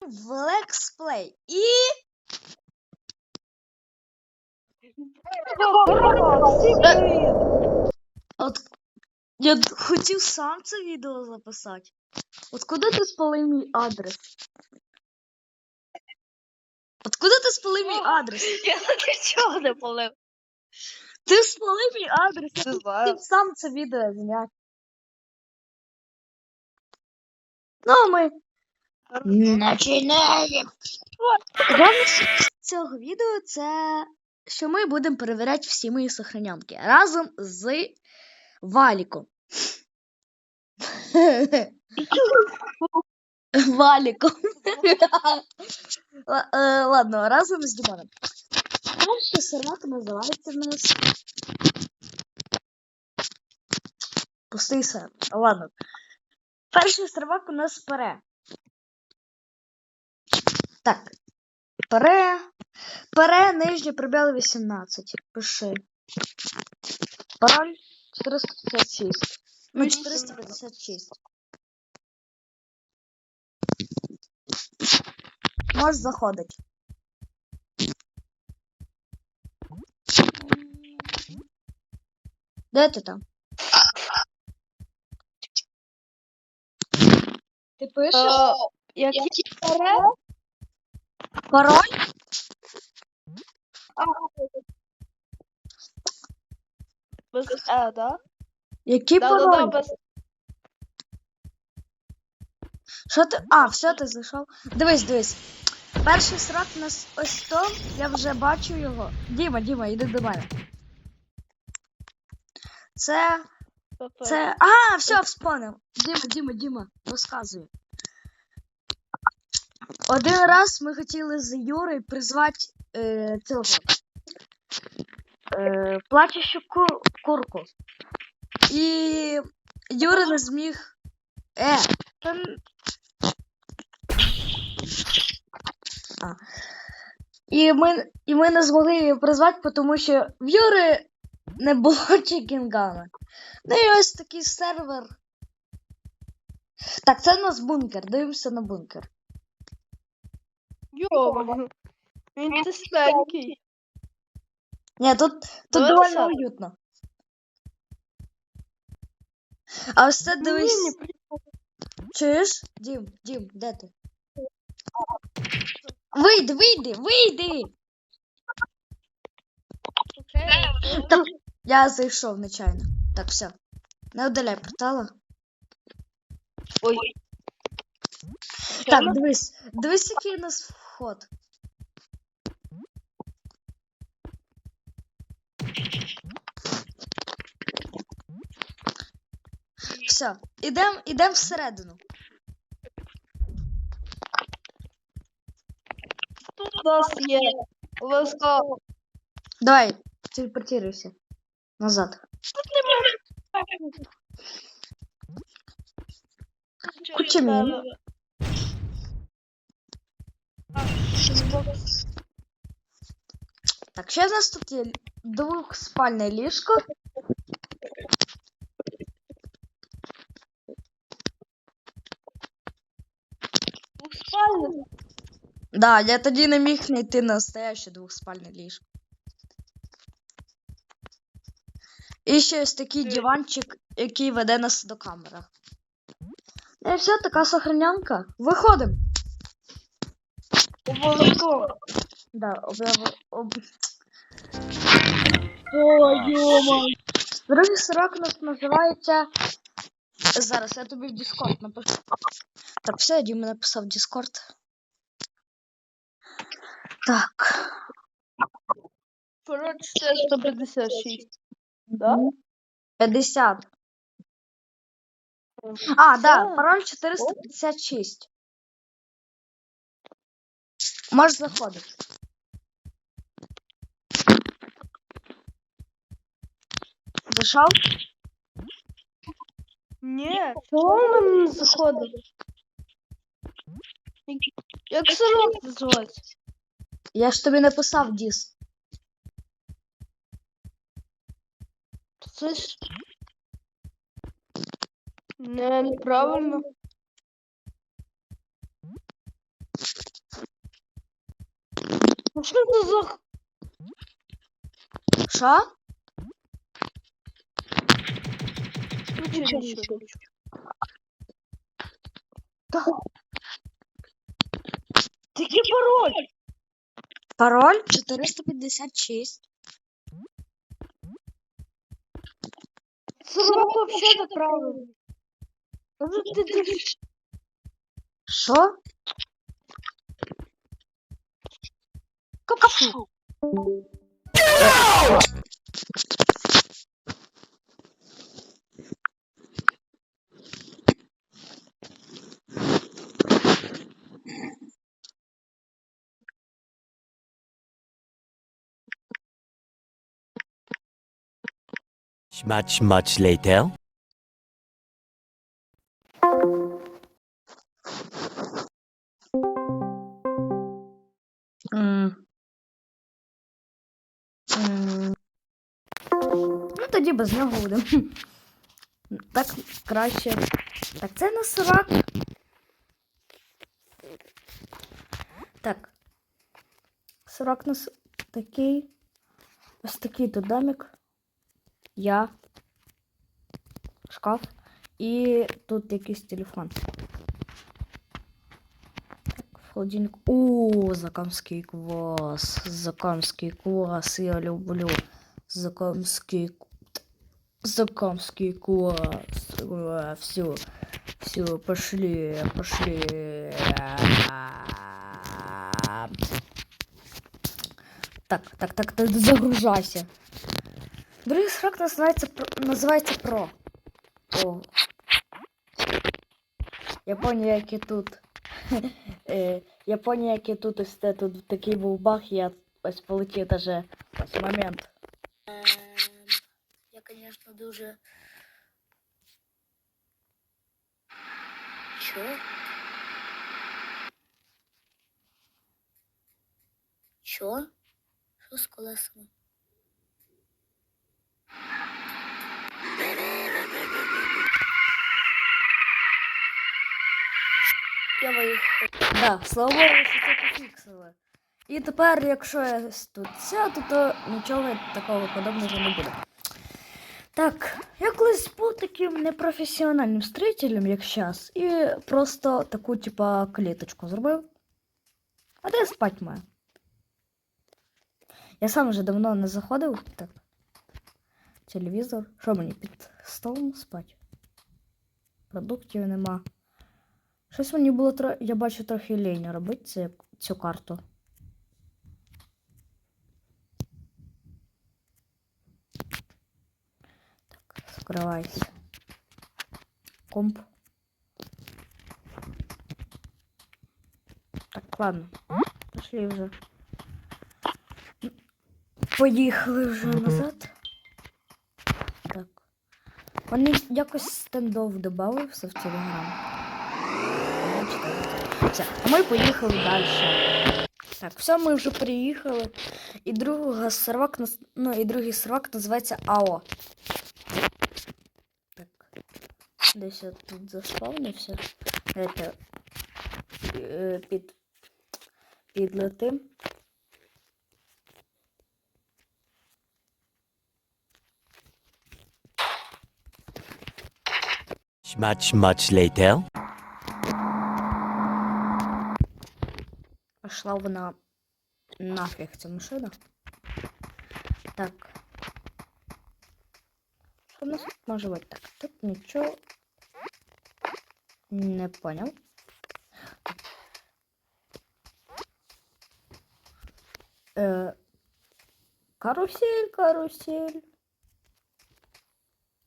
в лексплей. І от я хотів сам це відео записати. От куди ти спалив мій адрес? От куди ти спалив мій адрес? Я нічого не полив. Ти спалив мій адрес, я хотів сам це відео зняти. Ну, а ми починаємо. Головне цього відео це що ми будемо перевіряти всі мої сохранянки разом з Валіком. Валіком. Е, Ладно, разом з Дімоном. Перший сервак називається в нас. Пустий сервак. Ладно. Перший сервак у нас пере. Так. Пере. Пере нижнє пробіли 18. Пиши. Пароль 456. Ну, 456. Можеш заходити. Де ти там? Ти пишеш? Е, Які пере? Пароль? Без Е, да? Який Да, да, да, пароль? без Що ти. А, все, ти зайшов. Дивись, дивись. Перший срак у нас ось то, я вже бачу його. Діма, Діма, йди до мене. Це. ПП. Це. А, все, вспомнив. Діма, Діма, Діма, розказую. Один раз ми хотіли з Юрою призвати е, цього. Е, плачущу кур, курку. І Юра не зміг. Е, та А. І ми, і ми не змогли її призвати, тому що в Юри не було чекінгана. Ну і ось такий сервер. Так, це у нас бункер. Дивимося на бункер. Йома. Він тисленький. Ні, тут, тут Давайте уютно. А ось це дивись. ні, Чуєш? Дім, Дім, де ти? Вийди, вийди, вийди! окей. Я зайшов нечайно. Так, все. Не удаляй портала. Ой. Так, дивись, дивись, який у нас вход. Все, ідем, ідем всередину. Тут у нас є обов'язково. Давай, телепортируйся. Назад. Куча мін. Так, ще в нас тут є двохспальне ліжко. Спальня. Да, я тоді не міг знайти настояще двохспальне ліжко. І ще ось такий Е. диванчик, який веде нас до камери. І все, така сохранянка. Виходимо. Обов'язково. Да, обяв... об... О, йома. Другий сорок у нас називається. Зараз я тобі в Discord напишу. Так, все, Діма написав в Discord. Так. Коротше, це 156. Да? 50. А, да, пароль 456. Можеш заходити. Зайшов? Ні, чого в мене не заходить? Як сирок називається? Я ж тобі написав Діс. Це ж... Не, неправильно. Ну що це за... Що? Нічого, нічого. Такий пароль! Пароль 456. Сервак вообще-то правильно. Може ти ти Що? капшу? Much, much later. Без нього будемо. Так краще. Так, це на сорок. Так. Сорок на с- такий. Ось такий тут домик. Я. Шкаф. І тут якийсь телефон. Так, в холодильник. О, закамський квас. Закамський квас. Я люблю. Закамський к- Закамский квас. Все. Все, пошли, пошли. Так, так, так, так, загружайся. Другий срок називається, називається Про. О. Японія, як і тут. Е, Японія, як і тут, ось тут такий був баг, я ось полетів даже ось момент. Конечно, дуже. Чо? Чо? Що з колесами? Я виїхав. Да, слава Богу, що це пофіксили. І тепер, якщо я тут сяду, то нічого такого подобного не буде. Так, я колись був таким непрофесіональним строїтелем, як зараз, і просто таку, типа, кліточку зробив. А де спать маю? Я сам вже давно не заходив. Так. Телевізор. Що мені під столом спать? Продуктів нема. Щось мені було тро... Я бачу трохи лінь робити цю карту. Так. Комп. Так, ладно. Пошли вже. Поїхали вже назад. Так. Вони якось стендов додався в телеграм. Все, а ми поїхали далі. Так, все, ми вже приїхали. І другий сервак, ну, і другий сервак називається АО. Десь я тут заспавнився. Это, е, під, підлетим. Much, much later. Пошла вона нафіг ця машина. Так. Що у нас може бути? Так, тут нічого не поняв. Е, карусель, карусель.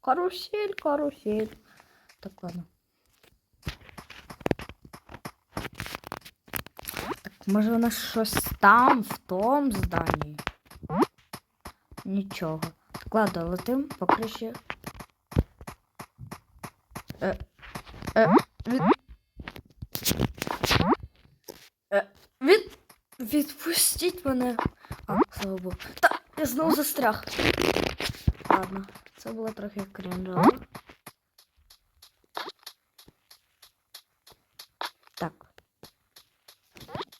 Карусель, карусель. Так, ладно. Так, може у нас щось там, в тому зданні? Нічого. Так, ладно, летим. Е, е, Е, від... Відпустіть мене. А, слава Богу. Та, я знову застряг. Ладно, це було трохи крінжово. Так.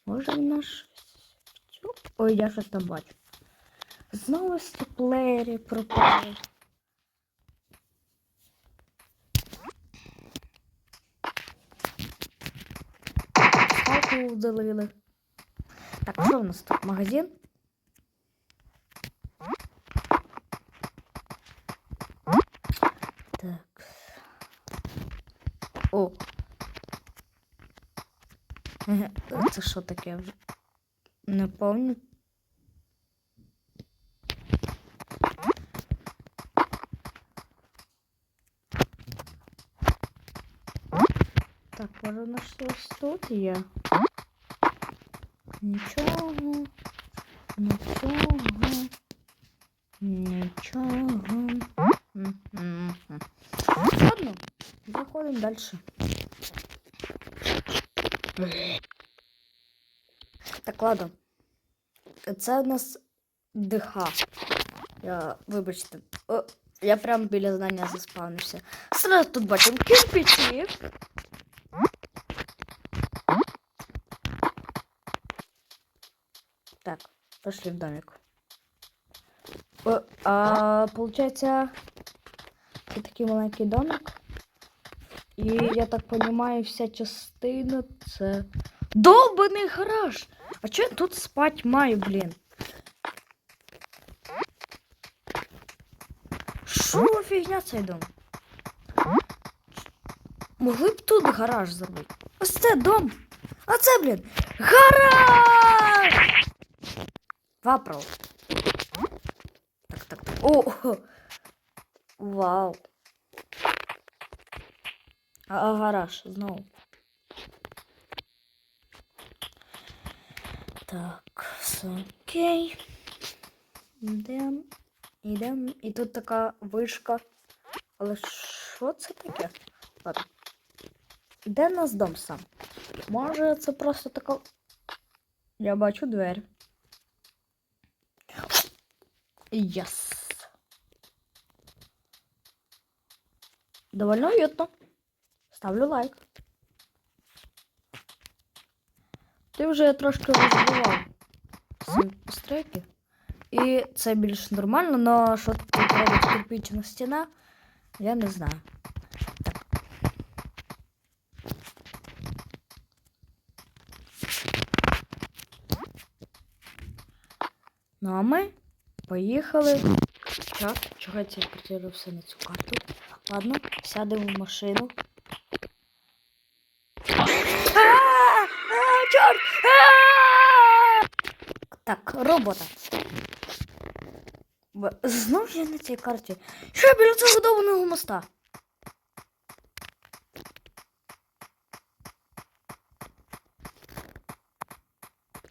Може в щось Ой, я щось там бачу. Знову степлері пропали. Скалку удалили. Так, що у нас тут? Магазин? Так. О. Таке вже? Не пам'ятаю. Так, може щось тут є? Нічого. Нічого. Нічого. Ладно, заходимо далі. Так, ладно. Це у нас ДХ. Я, вибачте, о, я прямо біля знання заспавнився. Сразу тут бачимо кирпичі. Так, пошли в домик. О, а, получается, це такий маленький домик. І я так понимаю, вся частина це. Довбаний гараж! А чого я тут спать маю, блін? Що фігня цей дом? Могли б тут гараж зробити. Ось це дом. А це, блін, гараж! Вапрол. Так, так, так. О! Вау. А, а гараж знову. Так, все окей. Йдем. Йдем. І тут така вишка. Але що це таке? Ладно. Де нас дом сам? Може, це просто така. Я бачу двері. Єс. Довольно уютно. Ставлю лайк. Ти вже трошки розбивав свої постройки. І це більш нормально, але що тут робить кирпична стіна, я не знаю. Так. Ну а ми поїхали. Так, чого я це все на цю карту? Ладно, сядемо в машину. Чорт! Так, робота. Знов я на цій карті. Що я біля цього довбаного моста?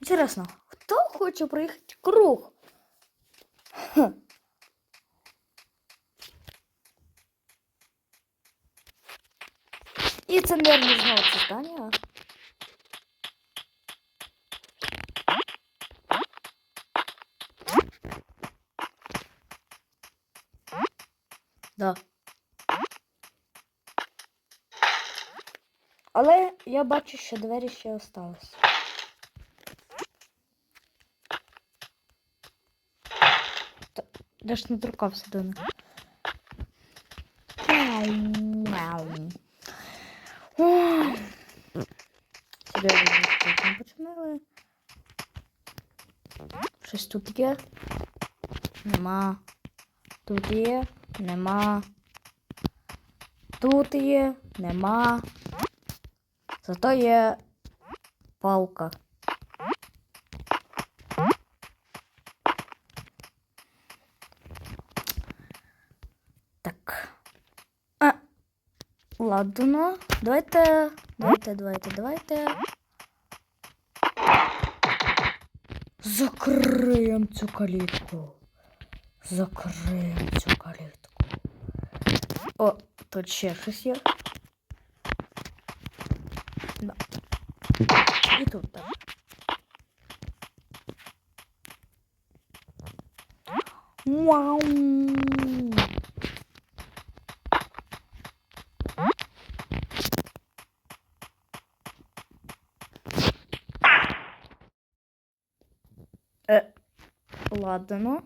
Інтересно, хто хоче проїхати круг? І це, наверное, знову це здання. Да. Але я бачу, що двері ще остались. Та- Я ж не торкався до них. тут є? Нема. Тут є, нема. Тут є, нема. Зато є палка. Так. А, ладно. Давайте. Давайте, давайте, давайте. Закриємо цю калітку. Закриємо цю калітку. О, тут ще щось є. Да. І тут так. Вау. Ладно.